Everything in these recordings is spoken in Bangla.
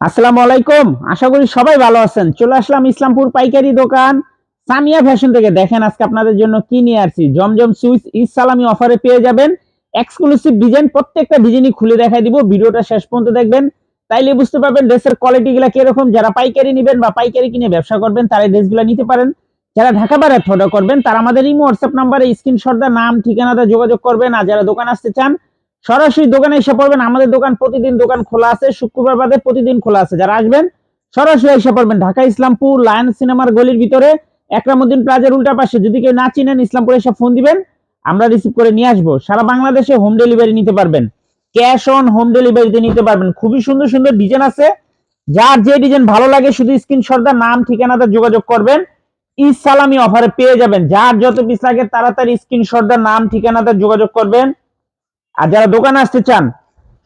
আসসালামু আলাইকুম। আশা করি সবাই ভালো আছেন। চলে আসলাম ইসলামপুর পাইকারি দোকান। সামিয়া ফ্যাশন থেকে দেখেন আজকে আপনাদের জন্য কি নিয়ে আসছি। জমজম সুইচ ঈদ সালামি অফারে পেয়ে যাবেন। এক্সক্লুসিভ ডিজাইন প্রত্যেকটা ডিজাইনই খুলে দেখাই দিব। ভিডিওটা শেষ পর্যন্ত দেখবেন। তাইলে বুঝতে পারবেন ড্রেসের কোয়ালিটি গুলা কীরকম। যারা পাইকারি নেবেন বা পাইকারি কিনে ব্যবসা করবেন, তারা ড্রেসগুলো নিতে পারেন। যারা ঢাকা বাইরে অর্ডার করবেন, তারা আমাদের ইমো হোয়াটসঅ্যাপ নাম্বারে স্ক্রিনশট দা নাম, ঠিকানাটা যোগাযোগ করবেন। আর যারা দোকান আসতে চান সরাসরি দোকানে এসে পড়বেন। আমাদের দোকান প্রতিদিন দোকান খোলা আছে, শুক্রবার বাদে প্রতিদিন খোলা আছে। যারা আসবেন, সরাসরি এসে পড়বেন ঢাকা ইসলামপুর লায়ন সিনেমার গলির ভিতরে, একরামুদ্দিন প্লাজার উল্টা পাশে। যদি কেউ না চিনেন, ইসলামপুর এসে ফোন দিবেন, আমরা রিসিভ করে নিয়ে আসব। সারা বাংলাদেশে হোম ডেলিভারি নিতে পারবেন। ক্যাশ অন হোম ডেলিভারিতে নিতে পারবেন। খুবই সুন্দর সুন্দর ডিজাইন আছে। যার যে ডিজাইন ভালো লাগে, শুধু স্ক্রিনশট দা নাম ঠিকানাটা যোগাযোগ করবেন। ঈদ সালামি অফারে পেয়ে যাবেন। যার যত পিস লাগে, তাড়াতাড়ি স্ক্রিনশট দা নাম ঠিকানাটা যোগাযোগ করবেন। আর যারা দোকানে আসতে চান,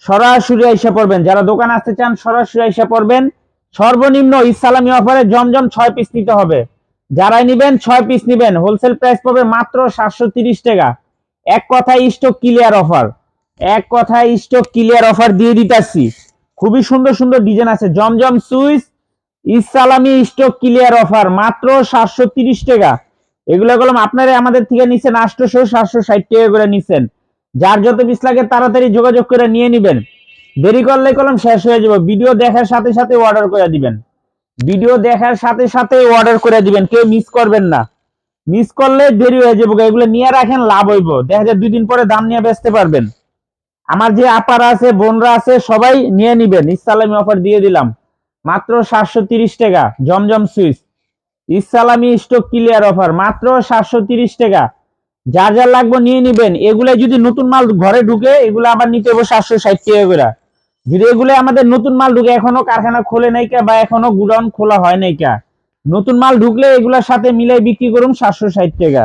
সরাসরি আইসা পড়বেন। যারা দোকানে আসতে চান, সরাসরি আইসা পড়বেন। সর্বনিম্ন ইসলামী অফারে জমজম ছয় পিস নিতে হবে। যারাই নিবেন, ছয় পিস নিবেন। হোলসেল প্রাইস পাবে মাত্র সাতশো তিরিশ টাকা। এক কথায় স্টক ক্লিয়ার অফার এক কথায় স্টক ক্লিয়ার অফার দিয়ে দিতেছি। খুবই সুন্দর সুন্দর ডিজাইন আছে। জমজম সুইচ ইসালামি স্টক ক্লিয়ার অফার মাত্র সাতশো তিরিশ টাকা। এগুলো কলম আপনারা আমাদের থেকে নিচ্ছেন আটশোশো সাতশো ষাট টাকা করে নিছেন। যার যত পিস লাগে তাড়াতাড়ি যোগাযোগ করে নিয়ে নিবেন। দেরি করলে কলম শেষ হয়ে যাবে। ভিডিও দেখার সাথে সাথে অর্ডার করে দিবেন। ভিডিও দেখার সাথে সাথে অর্ডার করে দিবেন। কেউ মিস করবেন না। মিস করলে দেরি হয়ে যাবে। এগুলো নিয়ে রাখেন, লাভ হইব। দেখা যায় দুই দিন পরে দাম নিয়ে বেচতে পারবেন। আমার যে আপারা আছে, বোনরা আছে, সবাই নিয়ে নিবেন। ইসলামী অফার দিয়ে দিলাম। মাত্র সাতশো তিরিশ টাকা। জমজম সুইচ। ইসলামী স্টক ক্লিয়ার অফার মাত্র সাতশো তিরিশ টাকা। যার যার লাগবে নিয়ে নিবেন। এগুলা যদি নতুন মাল ঘরে ঢুকে, এগুলো আবার নিতে হবে সাতশো ষাট টাকা যদি এগুলো আমাদের নতুন মাল ঢুকে, এখনও কারখানা খোলে নাই বা এখনও গুডাউন খোলা হয় নাই কা, নতুন মাল ঢুকলে এগুলোর সাথে মিলাই বিক্রি করুন সাতশো ষাট টাকা।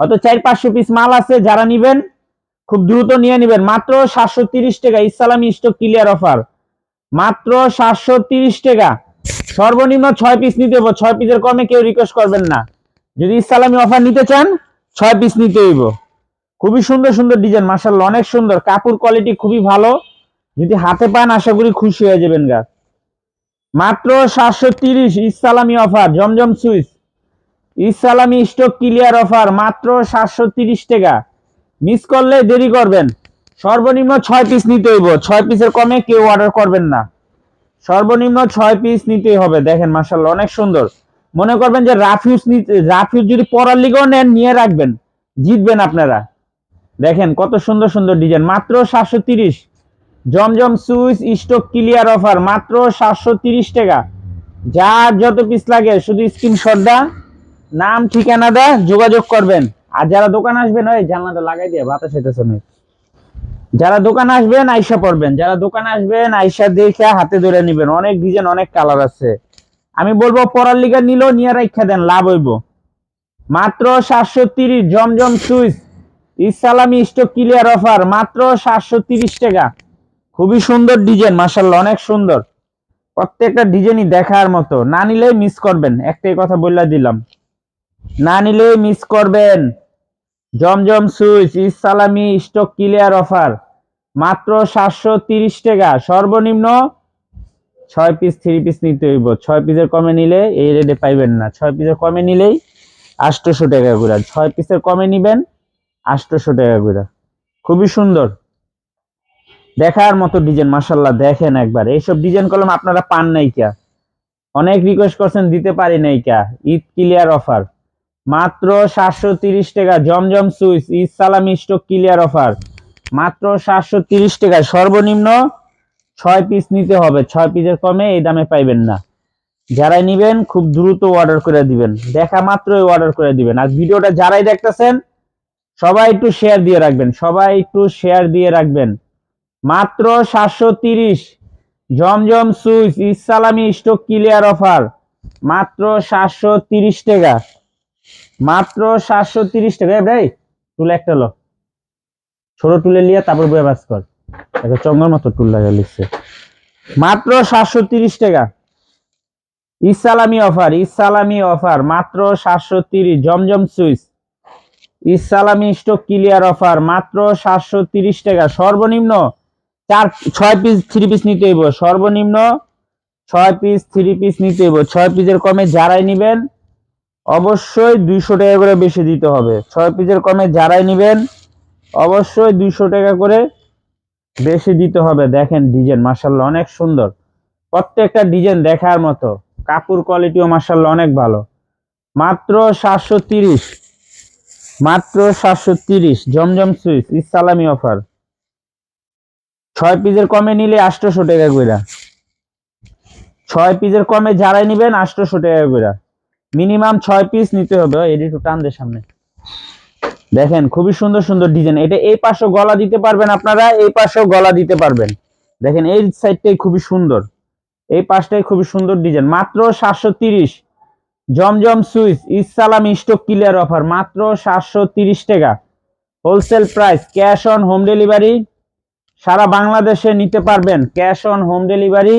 হয়তো চার পাঁচশো পিস মাল আছে, যারা নিবেন, খুব দ্রুত নিয়ে নিবেন। মাত্র সাতশো তিরিশ টাকা, ইসলামী স্টক ক্লিয়ার অফার মাত্র সাতশো তিরিশ টাকা। সর্বনিম্ন ছয় পিস নিতে ছয় পিসের কমে কেউ রিকোয়েস্ট করবেন না। যদি ইসলামী অফার নিতে চান ছয় পিস নিতে হইব। খুবই সুন্দর সুন্দর ডিজাইন মার্শাল্লাহ অনেক সুন্দর। কাপড় কোয়ালিটি খুবই ভালো। যদি হাতে পান, আশা করি খুশি হয়ে যাবেন গা। মাত্র সাতশো তিরিশ ইসলামী অফার জমজম সুইচ। ইসলামী স্টক ক্লিয়ার অফার মাত্র সাতশো তিরিশ টাকা। মিস করলে দেরি করবেন। সর্বনিম্ন ছয় পিস নিতে হইব। ছয় পিসের কমে কেউ অর্ডার করবেন না। সর্বনিম্ন ছয় পিস নিতেই হবে। দেখেন মার্শাল্লাহ অনেক সুন্দর। মনে করবেন যে রাফিউজ রাফিউজ যদি পরার লিগেও নেন, নিয়ে রাখবেন। জিতবেন আপনারা। দেখেন কত সুন্দর সুন্দর ডিজাইন। মাত্র সাতশো তিরিশ। জমজম সুইচ, স্টক ক্লিয়ার অফার। মাত্র সাতশো তিরিশ টাকা। যার যত পিস লাগে, শুধু স্ক্রিনশট দা, নাম, ঠিকানা দা, যোগাযোগ করবেন। আর যারা দোকান আসবেন, ওই জানলাটা লাগাই দিয়ে বাতাস হইতেছে না যারা দোকান আসবেন, আইসা পড়বেন। যারা দোকান আসবেন, আইসা দেখে হাতে ধরে নেবেন। অনেক ডিজাইন অনেক কালার আছে। আমি বলব, পড়ার লিগা নিলেও নিয়ে রাখা দেন, লাভ হইব। মাত্র সাতশো তিরিশ, জমজম সুইচ। ইসালামি স্টক ক্লিয়ার অফার, মাত্র সাতশো তিরিশ টাকা। খুবই সুন্দর ডিজাইন মাসাল্লাহ অনেক সুন্দর। প্রত্যেকটা ডিজাইনই দেখার মতো। না নিলে মিস করবেন, একটাই কথা বললা দিলাম। না নিলে মিস করবেন। জমজম সুইচ ইসালামি স্টক ক্লিয়ার অফার, মাত্র সাতশো তিরিশ টাকা। সর্বনিম্ন ছয় পিস থ্রি পিস নিতে হইব। ছয় পিসের কমে নিলে এই রেটে পাইবেন না। ছয় পিসের কমে নিলেই আটশোশো টাকা করে। ছয় পিসের কমে নিবেন আটশোশো টাকা করে। খুবই সুন্দর। দেখার মতো ডিজাইন মাসাল্লাহ দেখেন একবার। এইসব ডিজাইন কলম আপনারা পান নাই কা? অনেক রিকোয়েস্ট করছেন, দিতে পারি নাই কা? ঈদ ক্লিয়ার অফার মাত্র সাতশো তিরিশ টাকা, জমজম সুইচ ঈদ সালাম স্টক ক্লিয়ার অফার মাত্র সাতশো তিরিশ টাকা সর্বনিম্ন ছয় পিস নিতে হবে। ছয় পিসের কমে এই দামে পাইবেন না। যারাই নিবেন, খুব দ্রুত অর্ডার করে দিবেন। দেখা মাত্রই অর্ডার করে দিবেন। আর ভিডিওটা যারাই দেখতেছেন, সবাই একটু শেয়ার দিয়ে রাখবেন। সবাই একটু শেয়ার দিয়ে রাখবেন। মাত্র সাতশো তিরিশ। জমজম সুইচ, ইসালামি স্টক ক্লিয়ার অফার মাত্র সাতশো তিরিশ টাকা। মাত্র সাতশো তিরিশ টাকা। ভাই, তুলে একটা লো। ছোট তুলে লিয়া তারপর বয়ে বাস কর। একটা চঙ্গর মতো টুল লাগা লিখছে। মাত্র সাতশো তিরিশ টাকা। ইসালামি অফার ইসালামি অফার, মাত্র সাতশো তিরিশ, জমজম সুইচ। ইসালামি স্টক ক্লিয়ার অফার, মাত্র সাতশো তিরিশ টাকা। সর্বনিম্ন চার, ছয় পিস, থ্রি পিস নিতে হইব। সর্বনিম্ন ছয় পিস, থ্রি পিস নিতে হইব। ছয় পিসের কমে যারাই নিবেন, অবশ্যই দুইশো টাকা করে বেশি দিতে হবে। ছয় পিসের কমে যারাই নিবেন, অবশ্যই দুইশো টাকা করে বেশি দিতে হবে। দেখেন ডিজাইন মার্শাল্লাহ অনেক সুন্দর। প্রত্যেকটা ডিজাইন দেখার মতো। কাপড় কোয়ালিটিও মার্শাল্লাহ অনেক ভালো। মাত্র সাতশো তিরিশ। মাত্র সাতশো তিরিশ। জমজম সুইচ ইসালামি অফার। ছয় পিসের কমে নিলে আটশোশো টাকা কইরা। ছয় পিসের কমে যারাই নিবেন আটশোশো টাকা কইরা। মিনিমাম ছয় পিস নিতে হবে এটি একটু টানদের সামনে। দেখেন, খুবই সুন্দর সুন্দর ডিজাইন এটা এই পাশেও গলা দিতে পারবেন আপনারা, এই পাশেও গলা দিতে পারবেন। দেখেন, এই সাইডটাই খুবই সুন্দর। এই পাশটাই খুবই সুন্দর ডিজাইন মাত্র সাতশো তিরিশ। জমজম সুইচ, ইসালাম স্টক ক্লিয়ার অফার মাত্র সাতশো তিরিশ টাকা। Wholesale price cash on home delivery সারা বাংলাদেশে নিতে পারবেন। ক্যাশ অন হোম ডেলিভারি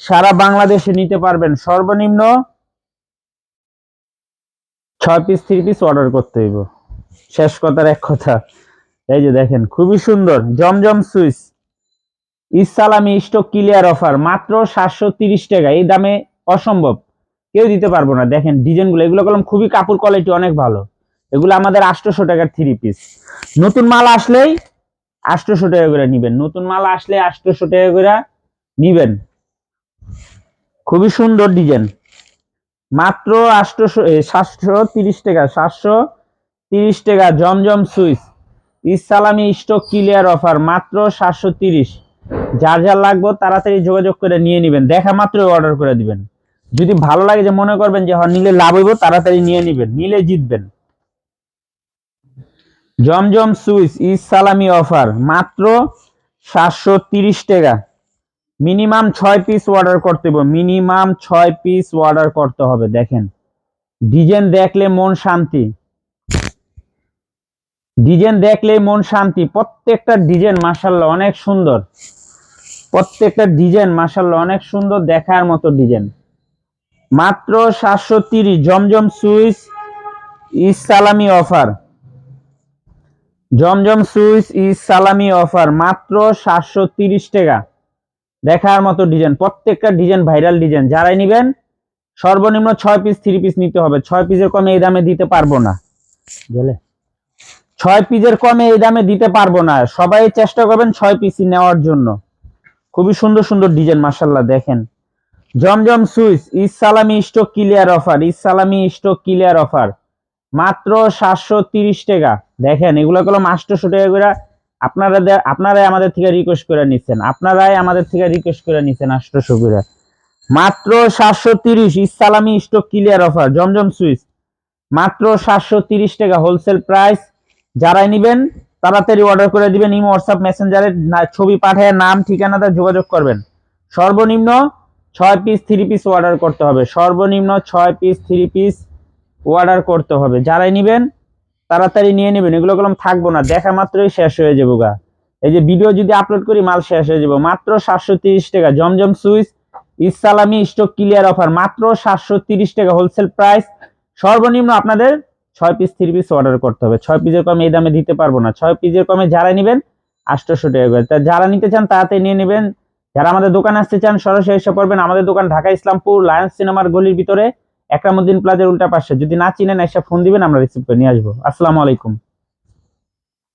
সারা বাংলাদেশে নিতে পারবেন। সর্বনিম্ন ছয় পিস থ্রি পিস অর্ডার করতে হইব। শেষ কথার এক কথা। এই যে দেখেন, খুবই সুন্দর। জমজম সুইচ। ইসালামি স্টক ক্লিয়ার অফার, মাত্র সাতশো তিরিশ টাকা। এই দামে অসম্ভব। কেউ দিতে পারব না। দেখেন, ডিজাইনগুলো, এগুলো কলম খুবই কাপড় কোয়ালিটি অনেক ভালো। এগুলো আমাদের আটশোশো টাকার থ্রি পিস নতুন মাল আসলেই আটশোশো টাকা করে নিবেন। নতুন মাল আসলে আটশোশো টাকা করে নিবেন। খুবই সুন্দর ডিজাইন। মাত্র আটশোশো সাতশো তিরিশ টাকা, সাতশো তিরিশ টাকা, জমজম সুইচ। ইসালামি স্টক ক্লিয়ার অফার, মাত্র সাতশো তিরিশ। যার যার লাগবে তাড়াতাড়ি যোগাযোগ করে নিয়ে নেবেন। দেখা মাত্র অর্ডার করে দিবেন। যদি ভালো লাগে যে মনে করবেন যে হ্যাঁ নিলে লাভ হইব, তাড়াতাড়ি নিয়ে নেবেন। নিলে জিতবেন। জমজম সুইচ ইস সালামি অফার, মাত্র সাতশো তিরিশ টাকা। মিনিমাম ছয় পিস অর্ডার করতে হবে মিনিমাম ছয় পিস অর্ডার করতে হবে, দেখেন। ডিজাইন দেখলে মন শান্তি। ডিজাইন দেখলে মন শান্তি। প্রত্যেকটা ডিজাইন মাসাল্লাহ অনেক সুন্দর। প্রত্যেকটা ডিজাইন মাসাল্লাহ অনেক সুন্দর দেখার মতো ডিজাইন। মাত্র সাতশো তিরিশ, জমজম সুইচ, ইস সালামি অফার। জমজম সুইচ, ইস সালামি অফার, মাত্র সাতশো তিরিশ টাকা। দেখার মতো ডিজাইন, প্রত্যেকটা ডিজাইন ভাইরাল ডিজাইন। যারাই নিবেন, সর্বনিম্ন ছয় পিস, থ্রি পিস নিতে হবে। ছয় পিসের কমে এই দামে দিতে পারব না। বুঝলে ছয় পিসের কমে এই দামে দিতে পারব না। সবাই চেষ্টা করবেন ছয় পিসি নেওয়ার জন্য। খুবই সুন্দর সুন্দর ডিজাইন মার্শাল্লাহ দেখেন। জমজম সুইচ সালামি স্টক ক্লিয়ার অফার ইস সালামি স্টক ক্লিয়ার অফার। মাত্র সাতশো তিরিশ টাকা। দেখেন, এগুলো কলম আটশোশো টাকা করে আপনারা আপনারাই আমাদের থেকে রিকোয়েস্ট করে নিচ্ছেন আপনারাই আমাদের থেকে রিকোয়েস্ট করে নিচ্ছেন আটশোশো করে। মাত্র সাতশো তিরিশ ইসালামি স্টক ক্লিয়ার অফার, জমজম সুইচ। মাত্র সাতশো তিরিশ টাকা হোলসেল প্রাইস যারাই নিবেন তাড়াতাড়ি অর্ডার করে দিবেন, ইমো হোয়াটসঅ্যাপ মেসেঞ্জারে ছবি পাঠায়, নাম, ঠিকানাতে যোগাযোগ করবেন। সর্বনিম্ন ছয় পিস থ্রি পিস অর্ডার করতে হবে। সর্বনিম্ন ছয় পিস থ্রি পিস অর্ডার করতে হবে। যারাই নিবেন, তাড়াতাড়ি নিয়ে নেবেন। এগুলো কলম থাকব না, দেখা মাত্রই শেষ হয়ে যাব গা। এই যে ভিডিও যদি আপলোড করি, মাল শেষ হয়ে যাব। মাত্র সাতশো তিরিশ টাকা, জমজম সুইচ, ইসালামি স্টক ক্লিয়ার অফার মাত্র সাতশো তিরিশ টাকা হোলসেল প্রাইস সর্বনিম্ন আপনাদের ছয় পিস থ্রি পিস অর্ডার করতে হবে। ছয় পিসের কমে এই দামে দিতে পারব না। ছয় পিসের কমে যারা নেবেন, আটশোশো টাকা করে। তা যারা নিতে চান, তাড়াতাড়ি নিয়ে নেবেন। যারা আমাদের দোকানে আসতে চান, সরাসরি এসে পড়বেন আমাদের দোকান, ঢাকা ইসলামপুর, লায়ন্স সিনেমার গলির ভিতরে, একরামুদ্দিন প্লাজার উল্টা পাশে। যদি না চিনেন, এসে ফোন দিবেন, আমরা রিসিভ করে নিয়ে আসব। আসসালামু আলাইকুম।